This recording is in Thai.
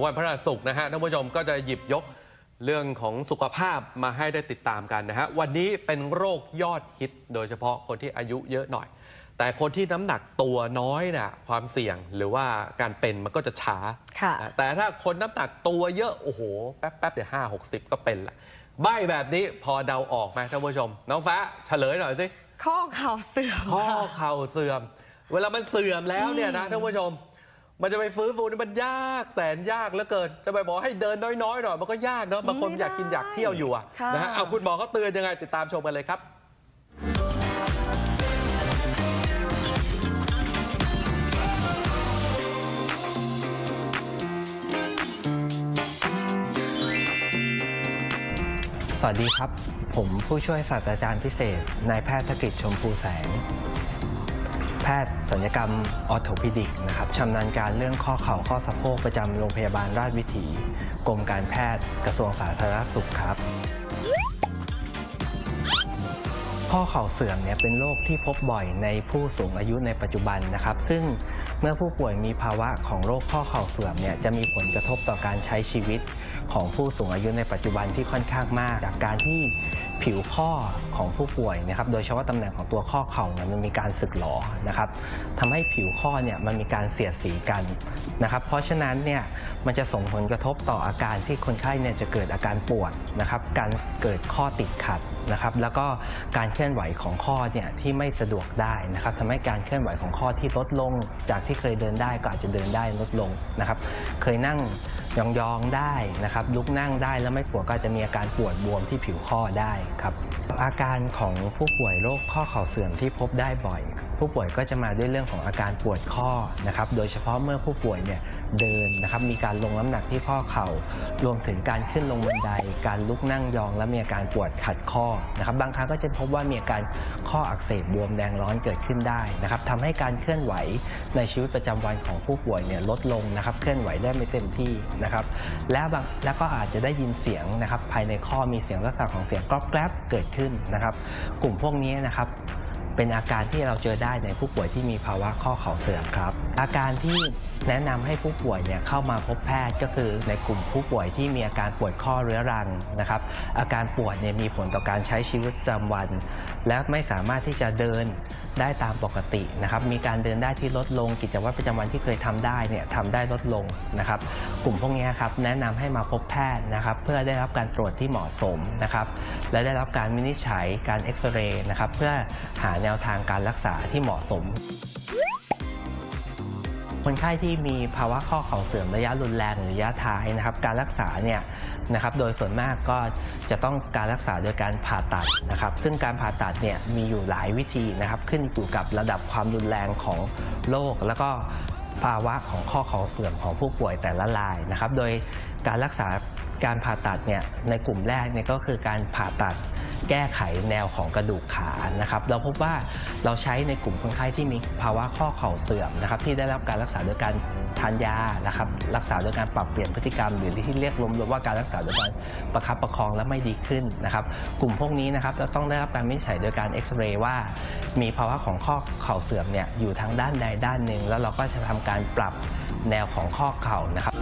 วันพฤหัสศุกร์นะฮะท่านผู้ชมก็จะหยิบยกเรื่องของสุขภาพมาให้ได้ติดตามกันนะฮะวันนี้เป็นโรคยอดฮิต โดยเฉพาะคนที่อายุเยอะหน่อย แต่คนที่น้ำหนักตัวน้อยน่ะความเสี่ยงหรือว่าการเป็นมันก็จะช้า ค่ะแต่ถ้าคนน้ำหนักตัวเยอะโอ้โหแป๊บแป๊บๆเดี๋ยวห้าหกสิบก็เป็นละใบแบบนี้พอเดาออกไหมท่านผู้ชม น้องฟ้าเฉลยหน่อยสิข้อเข่าเสื่อมข้อค่ะ เข่าเสื่อม เวลามันเสื่อมแล้วเนี่ยนะท่านผู้ชม มันจะไปฟื้นฟูนี่มันยากแสนยากเหลือเกิน จะไปบอกให้เดินน้อยๆหน่อยมันก็ยากเนาะบางคนไม่ได้อยากกินอยากเที่ยวอยู่อะค่ะ นะฮะเอาคุณหมอเขาเตือนยังไงติดตามชมกันเลยครับ สวัสดีครับ ผมผู้ช่วยศาสตราจารย์พิเศษ นายแพทย์ธกิจชมพูแสง แพทย์ศัลยกรรมออโทปิดิกนะครับชำนาญการเรื่องข้อเข่าข้อสะโพกประจำโรงพยาบาลราชวิถี กรมการแพทย์กระทรวงสาธารณสุขครับ ข้อเข่าเสื่อมเนี่ยเป็นโรคที่พบบ่อยในผู้สูงอายุในปัจจุบันนะครับ ซึ่งเมื่อผู้ป่วยมีภาวะของโรคข้อเข่าเสื่อมเนี่ยจะมีผลกระทบต่อการใช้ชีวิต ของผู้สูงอายุในปัจจุบันที่ค่อนข้างมาก จากการที่ผิวข้อของผู้ป่วยนะครับโดยเฉพาะตำแหน่งของตัวข้อเข่าเนี่ยมันมีการสึกหรอนะครับทำให้ผิวข้อเนี่ยมันมีการเสียดสีกันนะครับเพราะฉะนั้นเนี่ยมันจะส่งผลกระทบต่ออาการที่คนไข้เนี่ยจะเกิดอาการปวดนะครับการเกิดข้อติดขัดนะครับแล้วก็การเคลื่อนไหวของข้อเนี่ยที่ไม่สะดวกได้นะครับทำให้การเคลื่อนไหวของข้อที่ลดลง จากที่เคยเดินได้ก็อาจจะเดินได้ลดลงนะครับเคยนั่ง ยองๆได้นะครับลุกนั่งได้แล้วไม่ปวดก็จะมีอาการปวดบวมที่ผิวข้อได้ครับอาการของผู้ป่วยโรคข้อเข่าเสื่อมที่พบได้บ่อย ผู้ป่วยก็จะมาด้วยเรื่องของอาการปวดข้อนะครับโดยเฉพาะเมื่อผู้ป่วยเนี่ยเดินนะครับมีการลงน้ำหนักที่ข้อเข่ารวมถึงการขึ้นลงบันได การลุกนั่งยอง และมีอาการปวดขัดข้อนะครับบางครั้งก็จะพบว่ามีอาการข้ออักเสบบวมแดงร้อนเกิดขึ้นได้นะครับทำให้การเคลื่อนไหวในชีวิตประจำวันของผู้ป่วยเนี่ยลดลงนะครับเคลื่อนไหวได้ไม่เต็มที่นะครับและบางแล้วก็อาจจะได้ยินเสียงนะครับภายในข้อมีเสียงลักษณะของเสียงกรอบแกรบเกิดขึ้นนะครับ กลุ่มพวกนี้นะครับ เป็นอาการที่เราเจอได้ในผู้ป่วยที่มีภาวะข้อเข่าเสื่อมครับ อาการที่แนะนำให้ผู้ป่วยเนี่ยเข้ามาพบแพทย์ก็คือในกลุ่มผู้ป่วยที่มีอาการปวดข้อเรื้อรังนะครับ อาการปวดเนี่ยมีผลต่อการใช้ชีวิตประจำวัน และไม่สามารถที่จะเดินได้ตามปกตินะครับ มีการเดินได้ที่ลดลงกิจวัตรประจำวันที่เคยทำได้เนี่ยทำได้ลดลงนะครับ กลุ่มพวกนี้ครับแนะนำให้มาพบแพทย์นะครับ เพื่อได้รับการตรวจที่เหมาะสมนะครับ และได้รับการวินิจฉัยการเอ็กซเรย์นะครับเพื่อหาแนวทางการรักษาที่เหมาะสม คนไข้ที่มีภาวะข้อเข่าเสื่อมระยะรุนแรงหรือระยะท้ายนะครับ การรักษาเนี่ยนะครับโดยส่วนมากก็จะต้องการรักษาโดยการผ่าตัดนะครับ ซึ่งการผ่าตัดเนี่ยมีอยู่หลายวิธีนะครับ ขึ้นอยู่กับระดับความรุนแรงของโรคแล้วก็ภาวะของข้อเข่าเสื่อมของผู้ป่วยแต่ละรายนะครับ โดยการรักษาการผ่าตัดเนี่ยในกลุ่มแรกเนี่ยก็คือการผ่าตัด แก้ไขแนวของกระดูกขานะครับเราพบว่าเราใช้ในกลุ่มคนไข้ที่มีภาวะข้อเข่าเสื่อมนะครับที่ได้รับการรักษาโดยการทานยานะครับรักษาโดยการปรับเปลี่ยนพฤติกรรม หรือที่เรียกรวมๆว่าการรักษาโดยการประคับประคองและไม่ดีขึ้นนะครับกลุ่มพวกนี้นะครับจะต้องได้รับการวินิจฉัยโดยการเอ็กซเรย์ว่า มีภาวะของข้อเข่าเสื่อมเนี่ยอยู่ทางด้านใดด้านหนึ่งแล้วเราก็จะทำการปรับแนวของข้อเข่านะครับ